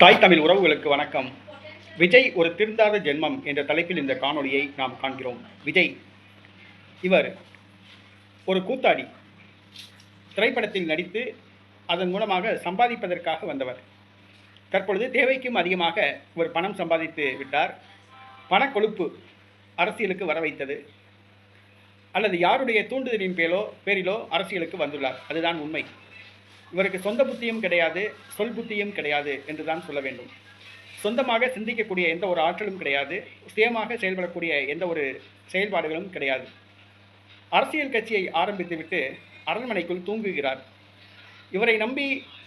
தாய் தமிழ் உறவுகளுக்கு வணக்கம். விஜய் ஒரு திருந்தாத ஜென்மம் என்ற தலைப்பில் இந்த காணொளியை நாம் காண்கிறோம். விஜய் இவர் ஒரு கூத்தாடி. திரைப்படத்தில் நடித்து அதன் மூலமாக சம்பாதிப்பதற்காக வந்தவர். தற்பொழுது தேவைக்கும் அதிகமாக இவர் பணம் சம்பாதித்து விட்டார். பணக்கொழுப்பு அரசியலுக்கு வர வைத்தது. அல்லது யாருடைய தூண்டுதலின் பேரோ பேரிலோ அரசியலுக்கு வந்துள்ளார். அதுதான் உண்மை. இவருக்கு சொந்த புத்தியும் கிடையாது சொல் புத்தியும் கிடையாது என்று தான் சொல்ல வேண்டும். சொந்தமாக சிந்திக்கக்கூடிய எந்த ஒரு ஆற்றலும் கிடையாது சுயமாக செயல்படக்கூடிய எந்த ஒரு செயல்பாடுகளும் கிடையாது. அரசியல் கட்சியை ஆரம்பித்துவிட்டு அரண்மனைக்குள் தூங்குகிறார். இவரை நம்பி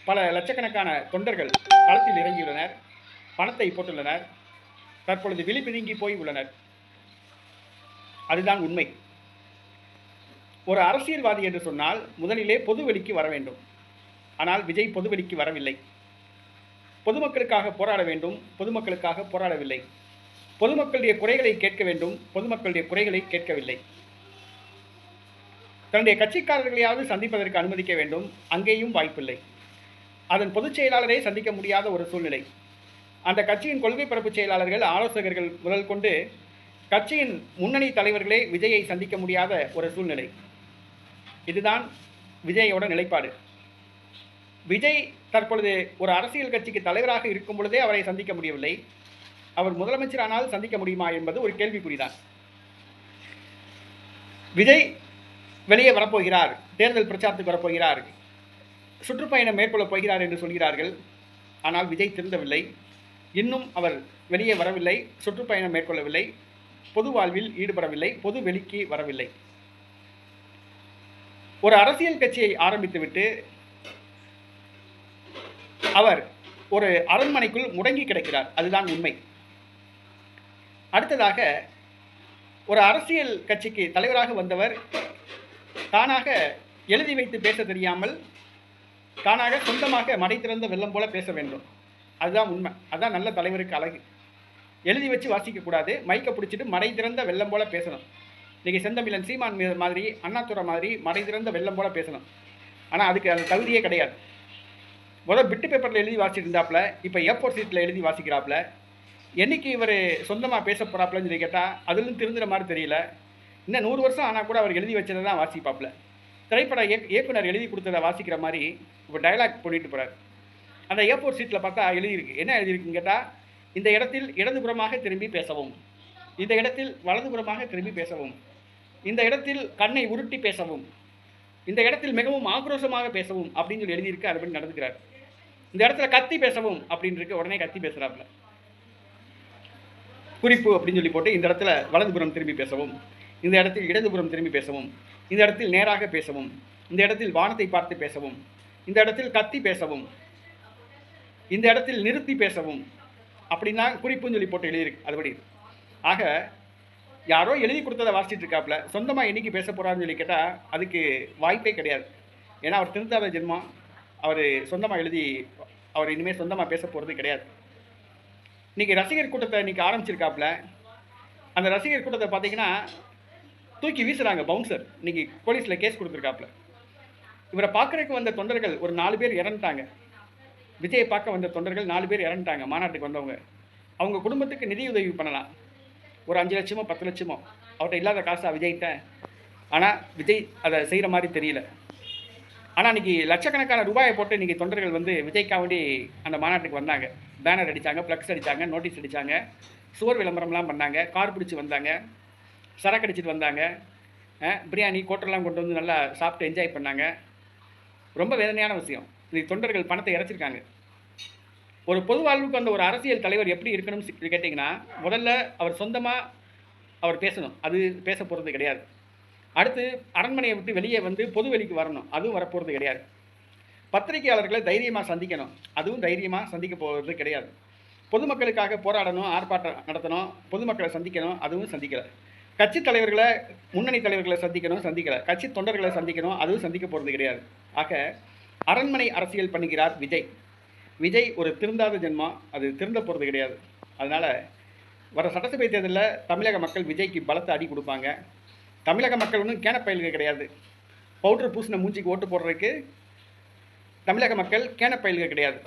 பல லட்சக்கணக்கான தொண்டர்கள் களத்தில் இறங்கியுள்ளனர் பணத்தை போட்டுள்ளனர் தற்பொழுது விழிபிதுங்கி போய் உள்ளனர். அதுதான் உண்மை. ஒரு அரசியல்வாதி என்று சொன்னால் முதலிலே பொதுவெளிக்கு வர வேண்டும். ஆனால் விஜய் பொதுவெளிக்கு வரவில்லை. பொதுமக்களுக்காக போராட வேண்டும் பொதுமக்களுக்காக போராடவில்லை. பொதுமக்களுடைய குறைகளை கேட்க வேண்டும் பொதுமக்களுடைய குறைகளை கேட்கவில்லை. தன்னுடைய கட்சிக்காரர்களையாவது சந்திப்பதற்கு அனுமதிக்க வேண்டும் அங்கேயும் வாய்ப்பில்லை. அதன் பொதுச் செயலாளரை சந்திக்க முடியாத ஒரு சூழ்நிலை. அந்த கட்சியின் கொள்கை பரப்பு செயலாளர்கள் ஆலோசகர்கள் முதல் கொண்டு கட்சியின் முன்னணி தலைவர்களே விஜயை சந்திக்க முடியாத ஒரு சூழ்நிலை. இதுதான் விஜயோட நிலைப்பாடு. விஜய் தற்பொழுது ஒரு அரசியல் கட்சிக்கு தலைவராக இருக்கும் பொழுதே அவரை சந்திக்க முடியவில்லை. அவர் முதலமைச்சரானால் சந்திக்க முடியுமா என்பது ஒரு கேள்விக்குறிதான். விஜய் வெளியே வரப்போகிறார் தேர்தல் பிரச்சாரத்துக்கு வரப்போகிறார் சுற்றுப்பயணம் மேற்கொள்ளப் போகிறார் என்று சொல்கிறார்கள். ஆனால் விஜய் திருந்தவில்லை. இன்னும் அவர் வெளியே வரவில்லை சுற்றுப்பயணம் மேற்கொள்ளவில்லை பொது வாழ்வில் ஈடுபடவில்லை பொது வெளிக்கு வரவில்லை. ஒரு அரசியல் கட்சியை ஆரம்பித்துவிட்டு அவர் ஒரு அரண்மனைக்குள் முடங்கி கிடக்கிறார். அதுதான் உண்மை. அடுத்ததாக ஒரு அரசியல் கட்சிக்கு தலைவராக வந்தவர் தானாக எழுதி வைத்து பேச தெரியாமல் தானாக சொந்தமாக மடை திறந்த வெள்ளம் போல பேச வேண்டும். அதுதான் உண்மை. அதுதான் நல்ல தலைவருக்கு அழகு. எழுதி வச்சு வாசிக்கக்கூடாது மைக்கை பிடிச்சிட்டு மடை திறந்த வெள்ளம் போல பேசணும். இன்றைக்கி செந்தமிழன் சீமான் மாதிரி அண்ணாத்துறை மாதிரி மடை திறந்த வெள்ளம் போல பேசணும். ஆனால் அதுக்கு அந்த தகுதியே கிடையாது. முதல் பிட்டு பேப்பரில் எழுதி வாசிட்டு இருந்தாப்புல இப்போ ஏர்போர்ட் சீட்டில் எழுதி வாசிக்கிறாப்புல என்னைக்கு இவர் சொந்தமாக பேச போகிறாப்புலன்னு சொல்லி கேட்டால் அதுலேருந்து திருந்துற மாதிரி தெரியல. இன்னும் நூறு வருஷம் ஆனால் கூட அவர் எழுதி வச்சதை தான் வாசிப்பாப்புல. திரைப்பட இயக்கு இயக்குனர் எழுதி கொடுத்ததை வாசிக்கிற மாதிரி இப்போ டயலாக் பண்ணிட்டு போகிறார் அந்த ஏர்போர்ட் சீட்டில் பார்த்தா எழுதியிருக்கு. என்ன எழுதியிருக்குன்னு கேட்டால் இந்த இடத்தில் இடதுபுறமாக திரும்பி பேசவும். இந்த இடத்தில் வலதுபுறமாக திரும்பி பேசவும். இந்த இடத்தில் கண்ணை உருட்டி பேசவும். இந்த இடத்தில் மிகவும் ஆக்ரோஷமாக பேசவும் அப்படின்னு சொல்லி எழுதியிருக்கு அதுபடி நடந்துக்கிறார். இந்த இடத்துல கத்தி பேசவும் அப்படின்னு இருக்கு உடனே கத்தி பேசுகிறாப்புல குறிப்பு அப்படின்னு சொல்லி போட்டு இந்த இடத்துல வலதுபுறம் திரும்பி பேசவும். இந்த இடத்தில் இடதுபுறம் திரும்பி பேசவும். இந்த இடத்தில் நேராக பேசவும். இந்த இடத்தில் வானத்தை பார்த்து பேசவும். இந்த இடத்தில் கத்தி பேசவும். இந்த இடத்தில் நிறுத்தி பேசவும். அப்படின்னா குறிப்புன்னு சொல்லி போட்டு எழுதியிருக்கு. அதுபடி ஆக யாரோ எழுதி கொடுத்ததை வாசிச்சுட்டு இருக்காப்புல. சொந்தமாக என்னைக்கு பேச போகிறான்னு சொல்லி கேட்டால் அதுக்கு வாய்ப்பே கிடையாது. ஏன்னா அவர் திருந்தாத ஜென்மம். அவர் சொந்தமாக எழுதி அவர் இனிமேல் சொந்தமாக பேச போகிறது கிடையாது. இன்றைக்கி ரசிகர் கூட்டத்தை இன்றைக்கி ஆரம்பிச்சிருக்காப்புல. அந்த ரசிகர் கூட்டத்தை பார்த்தீங்கன்னா தூக்கி வீசுகிறாங்க பவுன்சர் இன்றைக்கி போலீஸில் கேஸ் கொடுத்துருக்காப்புல. இவரை பார்க்குறதுக்கு வந்த தொண்டர்கள் ஒரு நாலு பேர் இறந்துட்டாங்க. விஜயை பார்க்க வந்த தொண்டர்கள் நாலு பேர் இறந்துட்டாங்க மாநாட்டுக்கு வந்தவங்க. அவங்க குடும்பத்துக்கு நிதியுதவி பண்ணலாம். ஒரு அஞ்சு லட்சமோ பத்து லட்சமோ. அவர்கிட்ட இல்லாத காசாக விஜய்கிட்ட? ஆனால் விஜய் அதை செய்கிற மாதிரி தெரியல. ஆனால் அன்றைக்கி லட்சக்கணக்கான ரூபாயை போட்டு இன்றைக்கி தொண்டர்கள் வந்து விஜய்க்காக வேண்டி அந்த மாநாட்டுக்கு வந்தாங்க. பேனர் அடித்தாங்க ஃப்ளக்ஸ் அடித்தாங்க நோட்டீஸ் அடித்தாங்க சுவர் விளம்பரம்லாம் பண்ணாங்க கார் பிடிச்சி வந்தாங்க சரக்கு அடிச்சிட்டு வந்தாங்க பிரியாணி கோட்டெல்லாம் கொண்டு வந்து நல்லா சாப்பிட்டு என்ஜாய் பண்ணாங்க. ரொம்ப வேதனையான விஷயம். இன்னைக்கு தொண்டர்கள் பணத்தை இறைச்சிருக்காங்க. ஒரு பொது வாழ்வுக்கு வந்த ஒரு அரசியல் தலைவர் எப்படி இருக்கணும்னு கேட்டிங்கன்னா முதல்ல அவர் சொந்தமாக அவர் பேசணும். அது பேச போகிறது கிடையாது. அடுத்து அரண்மனையை விட்டு வெளியே வந்து பொது வெளிக்கு வரணும். அதுவும் வரப்போகிறது கிடையாது. பத்திரிகையாளர்களை தைரியமாக சந்திக்கணும். அதுவும் தைரியமாக சந்திக்க போகிறது கிடையாது. பொதுமக்களுக்காக போராடணும் ஆர்ப்பாட்டம் நடத்தணும் பொதுமக்களை சந்திக்கணும் அதுவும் சந்திக்கலை. கட்சி தலைவர்களை முன்னணி தலைவர்களை சந்திக்கணும் சந்திக்கலை. கட்சி தொண்டர்களை சந்திக்கணும் அதுவும் சந்திக்க போகிறது கிடையாது. ஆக அரண்மனை அரசியல் பண்ணுகிறார் விஜய். விஜய் ஒரு திருந்தாத ஜென்மம். அது திருந்த போகிறது கிடையாது. அதனால் வர சட்டசபை தேர்தலில் தமிழக மக்கள் விஜய்க்கு பலத்தை அடி கொடுப்பாங்க. தமிழக மக்கள் ஒன்றும் கேனப்பயல்கள் கிடையாது. பவுடர் பூசின மூஞ்சிக்கு ஓட்டு போடுறதுக்கு தமிழக மக்கள் கேனப்பயல்கள் கிடையாது.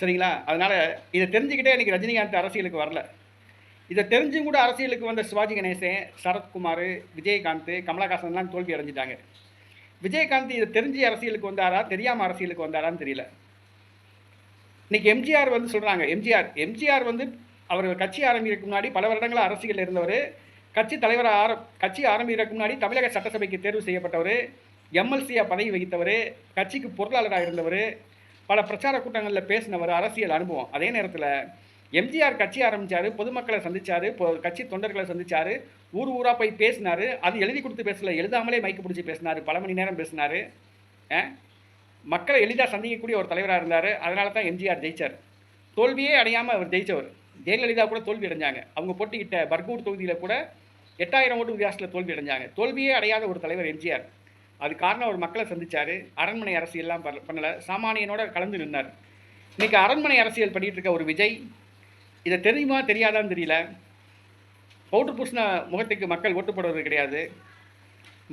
சரிங்களா? அதனால் இதை தெரிஞ்சுக்கிட்டே இன்றைக்கி ரஜினிகாந்த் அரசியலுக்கு வரல. இதை தெரிஞ்சும் கூட அரசியலுக்கு வந்த சிவாஜி கணேசன் சரத்குமார் விஜயகாந்த் கமலஹாசன்லாம் தோல்வி அடைஞ்சிட்டாங்க. விஜயகாந்த் இதை தெரிஞ்சு அரசியலுக்கு வந்தாரா தெரியாமல் அரசியலுக்கு வந்தாரான்னு தெரியல. இன்றைக்கி எம்ஜிஆர் வந்து சொல்கிறாங்க எம்ஜிஆர் எம்ஜிஆர் வந்து அவர் கட்சி ஆரம்பிக்கிறதுக்கு முன்னாடி பல வருடங்களாக அரசியலில் இருந்தவர். கட்சி தலைவர் ஆர கட்சி ஆரம்பிக்கிறதுக்கு முன்னாடி தமிழக சட்டசபைக்கு தேர்வு செய்யப்பட்டவர் எம்எல்சியாக பதவி வகித்தவர் கட்சிக்கு பொருளாளராக இருந்தவர் பல பிரச்சார கூட்டங்களில் பேசினவர் அரசியல் அனுபவம். அதே நேரத்தில் எம்ஜிஆர் கட்சி ஆரம்பித்தார் பொதுமக்களை சந்திச்சார் கட்சி தொண்டர்களை சந்திச்சார் ஊர் ஊராக போய் பேசினார். அது எழுதி கொடுத்து பேசல எழுதாமலே மைக்கு பிடிச்சி பேசினார் பல மணி நேரம் பேசினார். மக்களை எளிதாக சந்திக்கக்கூடிய ஒரு தலைவராக இருந்தார். அதனால தான் எம்ஜிஆர் ஜெயிச்சார். தோல்வியே அடையாமல் அவர் ஜெயித்தவர் ஜெயலலிதா கூட தோல்வி அடைஞ்சாங்க. அவங்க போட்டிக்கிட்ட பர்கூர் தொகுதியில் கூட எட்டாயிரம் ஓட்டு வித்தியாசத்தில் தோல்வி அடைஞ்சாங்க. தோல்வியே அடையாத ஒரு தலைவர் எம்ஜிஆர். அது காரணம் அவர் மக்களை சந்திச்சார். அரண்மனை அரசியல்லாம் பண்ணலை. சாமானியனோட கலந்து நின்னார். இன்றைக்கி அரண்மனை அரசியல் பண்ணிகிட்டு இருக்க ஒரு விஜய் இதை தெரியுமா தெரியாதான்னு தெரியல. பவுட்ரு பூசின முகத்துக்கு மக்கள் ஓட்டு போடுறது கிடையாது.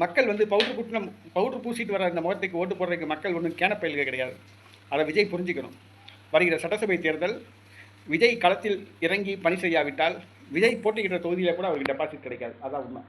மக்கள் வந்து பவுட்ரு பூட்டின பவுட்ரு பூசிட்டு வர அந்த முகத்துக்கு ஓட்டு போடுறதுக்கு மக்கள் ஒன்றும் கேனப்பயல்கள் கிடையாது. அதை விஜய் புரிஞ்சுக்கணும். வருகிற சட்டசபை தேர்தல் விஜய் களத்தில் இறங்கி பணி செய்யாவிட்டால் விஜய் போட்டிக்கிட்ட தொகுதியில் கூட அவருக்கு டெபாசிட் கிடைக்காது. அதான் உண்மை.